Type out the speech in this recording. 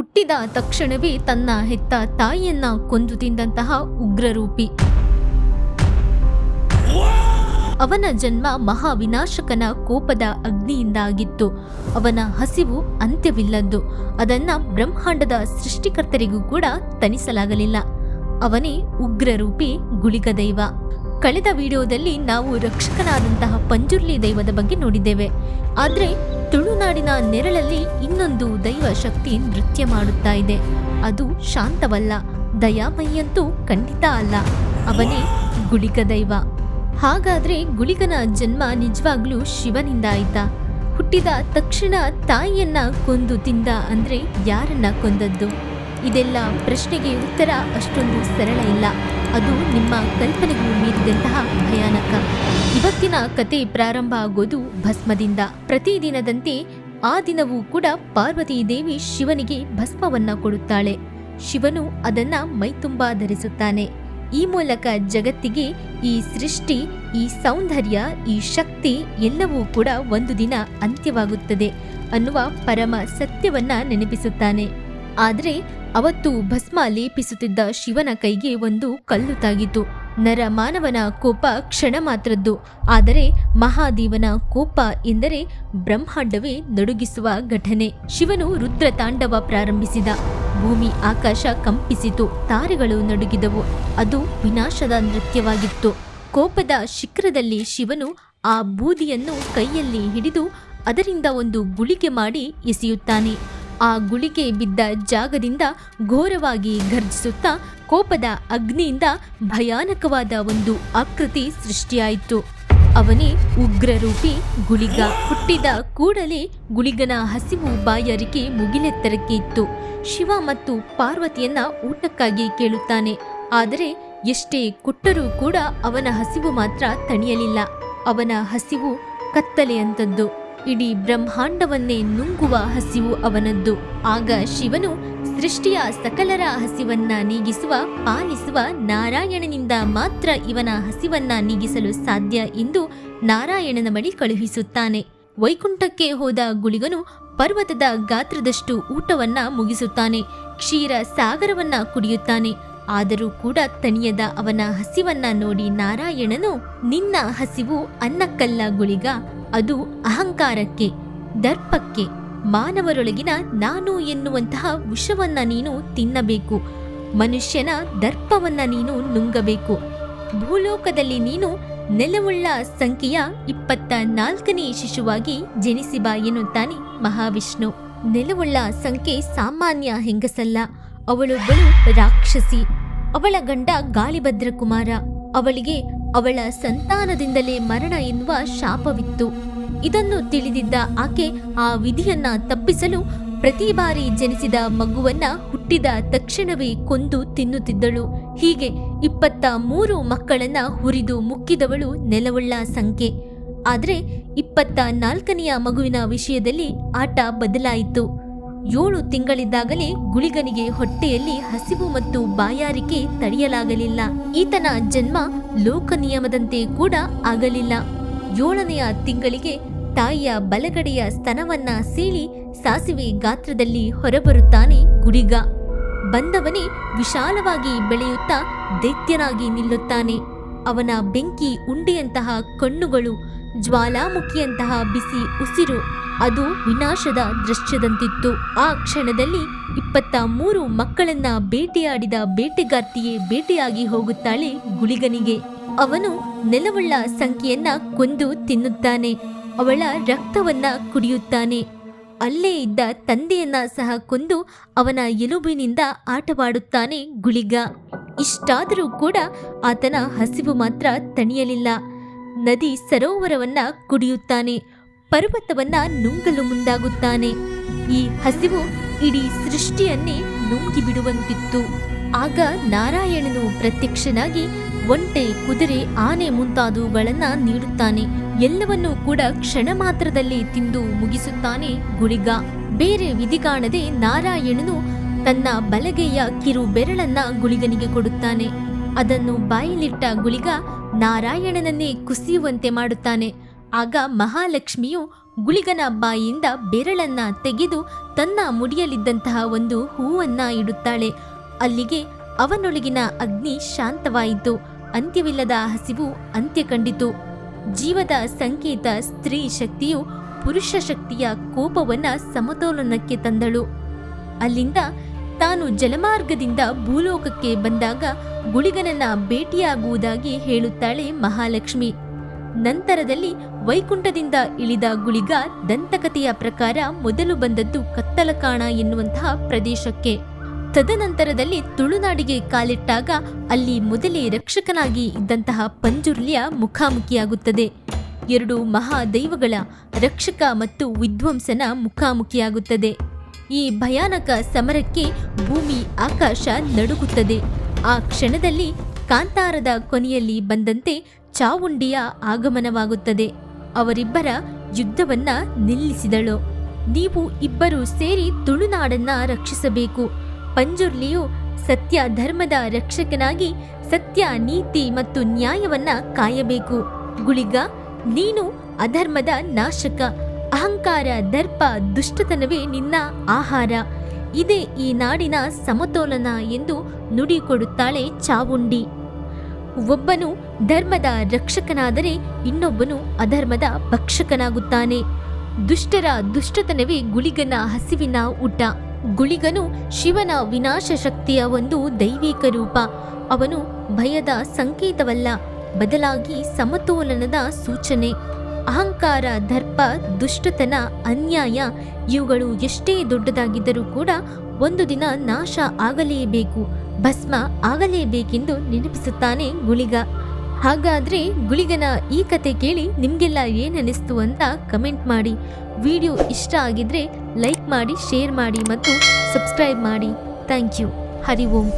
ಹುಟ್ಟಿದ ತಕ್ಷಣವೇ ತನ್ನ ಹೆತ್ತ ತಾಯಿಯನ್ನ ಕೊಂದು ತಿಂದಂತಹ ಉಗ್ರರೂಪಿ. ಅವನ ಜನ್ಮ ಮಹಾವಿನಾಶಕನ ಕೋಪದ ಅಗ್ನಿಯಿಂದಾಗಿತ್ತು. ಅವನ ಹಸಿವು ಅಂತ್ಯವಿಲ್ಲದ್ದು. ಅದನ್ನ ಬ್ರಹ್ಮಾಂಡದ ಸೃಷ್ಟಿಕರ್ತರಿಗೂ ಕೂಡ ತನಿಸಲಾಗಲಿಲ್ಲ. ಅವನೇ ಉಗ್ರರೂಪಿ ಗುಳಿಗ ದೈವ ಕಳೆದ ವಿಡಿಯೋದಲ್ಲಿ ನಾವು ರಕ್ಷಕನಾದಂತಹ ಪಂಜುರ್ಲಿ ದೈವದ ಬಗ್ಗೆ ನೋಡಿದ್ದೇವೆ. ಆದ್ರೆ ತುಳುನಾಡಿನ ನೆರಳಲ್ಲಿ ಇನ್ನೊಂದು ದೈವ ಶಕ್ತಿ ನೃತ್ಯ ಮಾಡುತ್ತಾ ಇದೆ. ಅದು ಶಾಂತವಲ್ಲ, ದಯಾಮಯ್ಯಂತೂ ಖಂಡಿತ ಅಲ್ಲ. ಅವನೇ ಗುಳಿಕ ದೈವ. ಹಾಗಾದ್ರೆ ಗುಳಿಗನ ಜನ್ಮ ನಿಜವಾಗ್ಲೂ ಶಿವನಿಂದ ಆಯ್ತಾ. ಹುಟ್ಟಿದ ತಕ್ಷಣ ತಾಯಿಯನ್ನ ಕೊಂದು ತಿಂದ ಅಂದ್ರೆ ಯಾರನ್ನ ಕೊಂದದ್ದು? ಇದೆಲ್ಲ ಪ್ರಶ್ನೆಗೆ ಉತ್ತರ ಅಷ್ಟೊಂದು ಸರಳ ಇಲ್ಲ. ಅದು ನಿಮ್ಮ ಕಲ್ಪನೆಗೂ ಮೀರಿದಂತಹ ಇವತ್ತಿನ ಕತೆ ಪ್ರಾರಂಭ ಆಗೋದು ಭಸ್ಮದಿಂದ. ಪ್ರತಿದಿನದಂತೆ ಆ ದಿನವೂ ಕೂಡ ಪಾರ್ವತಿ ದೇವಿ ಶಿವನಿಗೆ ಭಸ್ಮವನ್ನ ಕೊಡುತ್ತಾಳೆ. ಶಿವನು ಅದನ್ನ ಮೈತುಂಬಾ ಧರಿಸುತ್ತಾನೆ. ಈ ಮೂಲಕ ಜಗತ್ತಿಗೆ ಈ ಸೃಷ್ಟಿ, ಈ ಸೌಂದರ್ಯ, ಈ ಶಕ್ತಿ ಎಲ್ಲವೂ ಕೂಡ ಒಂದು ದಿನ ಅಂತ್ಯವಾಗುತ್ತದೆ ಅನ್ನುವ ಪರಮ ಸತ್ಯವನ್ನ ನೆನಪಿಸುತ್ತಾನೆ. ಆದರೆ ಅವತ್ತು ಭಸ್ಮ ಲೇಪಿಸುತ್ತಿದ್ದ ಶಿವನ ಕೈಗೆ ಒಂದು ಕಲ್ಲು ತಾಗಿತು ನರ ಮಾನವನ ಕೋಪ ಕ್ಷಣ ಮಾತ್ರದ್ದು. ಆದರೆ ಮಹಾದೇವನ ಕೋಪ ಎಂದರೆ ಬ್ರಹ್ಮಾಂಡವೇ ನಡುಗಿಸುವ ಘಟನೆ. ಶಿವನು ರುದ್ರ ತಾಂಡವ ಪ್ರಾರಂಭಿಸಿದ. ಭೂಮಿ ಆಕಾಶ ಕಂಪಿಸಿತು. ತಾರೆಗಳು ನಡುಗಿದವು. ಅದು ವಿನಾಶದ ನೃತ್ಯವಾಗಿತ್ತು. ಕೋಪದ ಶಿಖರದಲ್ಲಿ ಶಿವನು ಆ ಬೂದಿಯನ್ನು ಕೈಯಲ್ಲಿ ಹಿಡಿದು ಅದರಿಂದ ಒಂದು ಗುಳಿಗೆ ಮಾಡಿ ಎಸೆಯುತ್ತಾನೆ. ಆ ಗುಳಿಗೆ ಬಿದ್ದ ಜಾಗದಿಂದ ಘೋರವಾಗಿ ಘರ್ಜಿಸುತ್ತಾ ಕೋಪದ ಅಗ್ನಿಯಿಂದ ಭಯಾನಕವಾದ ಒಂದು ಆಕೃತಿ ಸೃಷ್ಟಿಯಾಯಿತು. ಅವನೇ ಉಗ್ರರೂಪಿ ಗುಳಿಗ. ಹುಟ್ಟಿದ ಕೂಡಲೇ ಗುಳಿಗನ ಹಸಿವು ಬಾಯಾರಿಕೆ ಮುಗಿಲೆತ್ತರಕ್ಕೆ ಇತ್ತು. ಶಿವ ಮತ್ತು ಪಾರ್ವತಿಯನ್ನ ಊಟಕ್ಕಾಗಿ ಕೇಳುತ್ತಾನೆ. ಆದರೆ ಎಷ್ಟೇ ಕೊಟ್ಟರೂ ಕೂಡ ಅವನ ಹಸಿವು ಮಾತ್ರ ತಣಿಯಲಿಲ್ಲ. ಅವನ ಹಸಿವು ಕತ್ತಲೆಯಂತದ್ದು. ಇಡೀ ಬ್ರಹ್ಮಾಂಡವನ್ನೇ ನುಂಗುವ ಹಸಿವು ಅವನದ್ದು. ಆಗ ಶಿವನು ಸೃಷ್ಟಿಯ ಸಕಲರ ಹಸಿವನ್ನ ನೀಗಿಸುವ, ಪಾಲಿಸುವ ನಾರಾಯಣನಿಂದ ಮಾತ್ರ ಇವನ ಹಸಿವನ್ನ ನೀಗಿಸಲು ಸಾಧ್ಯ ಎಂದು ನಾರಾಯಣನ ಬಳಿ ಕಳುಹಿಸುತ್ತಾನೆ. ವೈಕುಂಠಕ್ಕೆ ಹೋದ ಗುಳಿಗನು ಪರ್ವತದ ಗಾತ್ರದಷ್ಟು ಊಟವನ್ನ ಮುಗಿಸುತ್ತಾನೆ, ಕ್ಷೀರ ಸಾಗರವನ್ನ ಕುಡಿಯುತ್ತಾನೆ. ಆದರೂ ಕೂಡ ತಣಿಯದ ಅವನ ಹಸಿವನ್ನ ನೋಡಿ ನಾರಾಯಣನು, ನಿನ್ನ ಹಸಿವು ಅನ್ನಕ್ಕಲ್ಲ ಗುಳಿಗ ಅದು ಅಹಂಕಾರಕ್ಕೆ, ದರ್ಪಕ್ಕೆ, ಮಾನವರೊಳಗಿನ ನಾನು ಎನ್ನುವಂತಹ ವಿಷವನ್ನ ನೀನು ತಿನ್ನಬೇಕು. ಮನುಷ್ಯನ ದರ್ಪವನ್ನ ನೀನು ನುಂಗಬೇಕು. ಭೂಲೋಕದಲ್ಲಿ ನೀನು ನೆಲವುಳ್ಳ ಸಂಖ್ಯೆಯ ಇಪ್ಪತ್ತ ನಾಲ್ಕನೇ ಶಿಶುವಾಗಿ ಜನಿಸಿಬ ಎನ್ನುತ್ತಾನೆ ಮಹಾವಿಷ್ಣು. ನೆಲವುಳ್ಳ ಸಂಖ್ಯೆ ಸಾಮಾನ್ಯ ಹೆಂಗಸಲ್ಲ. ಅವಳೊಬ್ಬಳು ರಾಕ್ಷಸಿ. ಅವಳ ಗಂಡ ಗಾಳಿಭದ್ರ ಕುಮಾರ ಅವಳಿಗೆ ಅವಳ ಸಂತಾನದಿಂದಲೇ ಮರಣ ಎನ್ನುವ ಶಾಪವಿತ್ತು. ಇದನ್ನು ತಿಳಿದಿದ್ದ ಆಕೆ ಆ ವಿಧಿಯನ್ನ ತಪ್ಪಿಸಲು ಪ್ರತಿ ಬಾರಿ ಜನಿಸಿದ ಮಗುವನ್ನ ಹುಟ್ಟಿದ ತಕ್ಷಣವೇ ಕೊಂದು ತಿನ್ನುತ್ತಿದ್ದಳು. ಹೀಗೆ ಇಪ್ಪತ್ತ ಮೂರು ಮಕ್ಕಳನ್ನ ಹುರಿದು ಮುಕ್ಕಿದವಳು ನೆಲವುಳ್ಳ ಸಂಖ್ಯೆ. ಆದರೆ ಇಪ್ಪತ್ತ ನಾಲ್ಕನೆಯ ಮಗುವಿನ ವಿಷಯದಲ್ಲಿ ಆಟ ಬದಲಾಯಿತು. ಏಳು ತಿಂಗಳಿದ್ದಾಗಲೇ ಗುಳಿಗನಿಗೆ ಹೊಟ್ಟೆಯಲ್ಲಿ ಹಸಿವು ಮತ್ತು ಬಾಯಾರಿಕೆ ತಡೆಯಲಾಗಲಿಲ್ಲ. ಈತನ ಜನ್ಮ ಲೋಕ ನಿಯಮದಂತೆ ಕೂಡ ಆಗಲಿಲ್ಲ. ಏಳನೆಯ ತಿಂಗಳಿಗೆ ತಾಯಿಯ ಬಲಗಡೆಯ ಸ್ತನವನ್ನ ಸೀಳಿ ಸಾಸಿವೆ ಗಾತ್ರದಲ್ಲಿ ಹೊರಬರುತ್ತಾನೆ ಗುಳಿಗ. ಬಂದವನೇ ವಿಶಾಲವಾಗಿ ಬೆಳೆಯುತ್ತಾ ದೈತ್ಯನಾಗಿ ನಿಲ್ಲುತ್ತಾನೆ. ಅವನ ಬೆಂಕಿ ಉಂಡೆಯಂತಹ ಕಣ್ಣುಗಳು, ಜ್ವಾಲಾಮುಖಿಯಂತಹ ಬಿಸಿ ಉಸಿರು ಅದು ವಿನಾಶದ ದೃಶ್ಯದಂತಿತ್ತು. ಆ ಕ್ಷಣದಲ್ಲಿ ಇಪ್ಪತ್ತ ಮೂರು ಮಕ್ಕಳನ್ನ ಬೇಟೆಯಾಡಿದ ಬೇಟೆಗಾರ್ತಿಯೇ ಬೇಟೆಯಾಗಿ ಹೋಗುತ್ತಾಳೆ ಗುಳಿಗನಿಗೆ. ಅವನು ನೆಲವುಳ್ಳ ಸಂಖ್ಯೆಯನ್ನ ಕೊಂದು ತಿನ್ನುತ್ತಾನೆ. ಅವಳ ರಕ್ತವನ್ನ ಕುಡಿಯುತ್ತಾನೆ. ಅಲ್ಲೇ ಇದ್ದ ತಂದೆಯನ್ನ ಸಹ ಕೊಂದು ಅವನ ಎಲುಬಿನಿಂದ ಆಟವಾಡುತ್ತಾನೆ ಗುಳಿಗ. ಇಷ್ಟಾದರೂ ಕೂಡ ಆತನ ಹಸಿವು ಮಾತ್ರ ತಣಿಯಲಿಲ್ಲ. ನದಿ ಸರೋವರವನ್ನ ಕುಡಿಯುತ್ತಾನೆ. ಪರ್ವತವನ್ನ ನುಂಗಲು ಮುಂದಾಗುತ್ತಾನೆ. ಈ ಹಸಿವು ಇಡೀ ಸೃಷ್ಟಿಯನ್ನೇ ನುಂಗಿ ಬಿಡುವಂತಿತ್ತು. ಆಗ ನಾರಾಯಣನು ಪ್ರತ್ಯಕ್ಷನಾಗಿ ಒಂಟೆ, ಕುದುರೆ, ಆನೆ ಮುಂತಾದವುಗಳನ್ನ ನೀಡುತ್ತಾನೆ. ಎಲ್ಲವನ್ನೂ ಕೂಡ ಕ್ಷಣ ಮಾತ್ರದಲ್ಲಿ ತಿಂದು ಮುಗಿಸುತ್ತಾನೆ ಗುಳಿಗ. ಬೇರೆ ವಿಧಿ ಕಾಣದೆ ನಾರಾಯಣನು ತನ್ನ ಬಲಗೆಯ ಕಿರು ಬೆರಳನ್ನ ಗುಳಿಗನಿಗೆ ಕೊಡುತ್ತಾನೆ. ಅದನ್ನು ಬಾಯಿಲಿಟ್ಟ ಗುಳಿಗ ನಾರಾಯಣನನ್ನೇ ಕುಸಿಯುವಂತೆ ಮಾಡುತ್ತಾನೆ. ಆಗ ಮಹಾಲಕ್ಷ್ಮಿಯು ಗುಳಿಗನ ಬಾಯಿಯಿಂದ ಬೆರಳನ್ನ ತೆಗೆದು ತನ್ನ ಮುಡಿಯಲಿದ್ದಂತಹ ಒಂದು ಹೂವನ್ನ ಇಡುತ್ತಾಳೆ. ಅಲ್ಲಿಗೆ ಅವನೊಳಗಿನ ಅಗ್ನಿ ಶಾಂತವಾಯಿತು. ಅಂತ್ಯವಿಲ್ಲದ ಹಸಿವು ಅಂತ್ಯ ಕಂಡಿತು. ಜೀವದ ಸಂಕೇತ ಸ್ತ್ರೀ ಶಕ್ತಿಯು ಪುರುಷ ಶಕ್ತಿಯ ಕೋಪವನ್ನ ಸಮತೋಲನಕ್ಕೆ ತಂದಳು. ಅಲ್ಲಿಂದ ತಾನು ಜಲಮಾರ್ಗದಿಂದ ಭೂಲೋಕಕ್ಕೆ ಬಂದಾಗ ಗುಳಿಗನನ್ನ ಭೇಟಿಯಾಗುವುದಾಗಿ ಹೇಳುತ್ತಾಳೆ ಮಹಾಲಕ್ಷ್ಮಿ. ನಂತರದಲ್ಲಿ ವೈಕುಂಠದಿಂದ ಇಳಿದ ಗುಳಿಗ ದಂತಕಥೆಯ ಪ್ರಕಾರ ಮೊದಲು ಬಂದದ್ದು ಕತ್ತಲಕಾಣ ಎನ್ನುವಂತಹ ಪ್ರದೇಶಕ್ಕೆ. ತದನಂತರದಲ್ಲಿ ತುಳುನಾಡಿಗೆ ಕಾಲಿಟ್ಟಾಗ ಅಲ್ಲಿ ಮೊದಲೇ ರಕ್ಷಕನಾಗಿ ಇದ್ದಂತಹ ಪಂಜುರ್ಲಿಯ ಮುಖಾಮುಖಿಯಾಗುತ್ತದೆ. ಎರಡು ಮಹಾದೈವಗಳ ರಕ್ಷಕ ಮತ್ತು ವಿದ್ವಂಸನ ಮುಖಾಮುಖಿಯಾಗುತ್ತದೆ. ಈ ಭಯಾನಕ ಸಮರಕ್ಕೆ ಭೂಮಿ ಆಕಾಶ ನಡುಗುತ್ತದೆ. ಆ ಕ್ಷಣದಲ್ಲಿ ಕಾಂತಾರದ ಕೊನೆಯಲ್ಲಿ ಬಂದಂತೆ ಚಾವುಂಡಿಯ ಆಗಮನವಾಗುತ್ತದೆ. ಅವರಿಬ್ಬರ ಯುದ್ಧವನ್ನ ನಿಲ್ಲಿಸಿದಳು. ನೀವು ಇಬ್ಬರು ಸೇರಿ ತುಳುನಾಡನ್ನ ರಕ್ಷಿಸಬೇಕು. ಪಂಜುರ್ಲಿಯು ಸತ್ಯ ಧರ್ಮದ ರಕ್ಷಕನಾಗಿ ಸತ್ಯ ನೀತಿ ಮತ್ತು ನ್ಯಾಯವನ್ನ ಕಾಯಬೇಕು. ಗುಳಿಗ, ನೀನು ಅಧರ್ಮದ ನಾಶಕ. ಅಹಂಕಾರ, ದರ್ಪ, ದುಷ್ಟತನವೇ ನಿನ್ನ ಆಹಾರ. ಇದೇ ಈ ನಾಡಿನ ಸಮತೋಲನ ಎಂದು ನುಡಿಕೊಡುತ್ತಾಳೆ ಚಾವುಂಡಿ. ಒಬ್ಬನು ಧರ್ಮದ ರಕ್ಷಕನಾದರೆ ಇನ್ನೊಬ್ಬನು ಅಧರ್ಮದ ಭಕ್ಷಕನಾಗುತ್ತಾನೆ. ದುಷ್ಟರ ದುಷ್ಟತನವೇ ಗುಳಿಗನ ಹಸಿವಿನ ಊಟ. ಗುಳಿಗನು ಶಿವನ ವಿನಾಶ ಶಕ್ತಿಯ ಒಂದು ದೈವಿಕ ರೂಪ. ಅವನು ಭಯದ ಸಂಕೇತವಲ್ಲ, ಬದಲಾಗಿ ಸಮತೋಲನದ ಸೂಚನೆ. ಅಹಂಕಾರ, ದರ್ಪ, ದುಷ್ಟತನ, ಅನ್ಯಾಯ ಇವುಗಳು ಎಷ್ಟೇ ದೊಡ್ಡದಾಗಿದ್ದರೂ ಕೂಡ ಒಂದು ದಿನ ನಾಶ ಆಗಲೇಬೇಕು. ಭಸ್ಮ ಆಗಲೇಬೇಕೆಂದು ನೆನಪಿಸುತ್ತಾನೆ ಗುಳಿಗ. ಹಾಗಾದ್ರೆ ಗುಳಿಗನ ಈ ಕತೆ ಕೇಳಿ ನಿಮ್ಗೆಲ್ಲ ಏನನ್ನಿಸ್ತು ಅಂತ ಕಮೆಂಟ್ ಮಾಡಿ. ವಿಡಿಯೋ ಇಷ್ಟ ಆಗಿದ್ರೆ ಲೈಕ್ ಮಾಡಿ, ಶೇರ್ ಮಾಡಿ ಮತ್ತು ಸಬ್ಸ್ಕ್ರೈಬ್ ಮಾಡಿ. Thank you. Hari Om.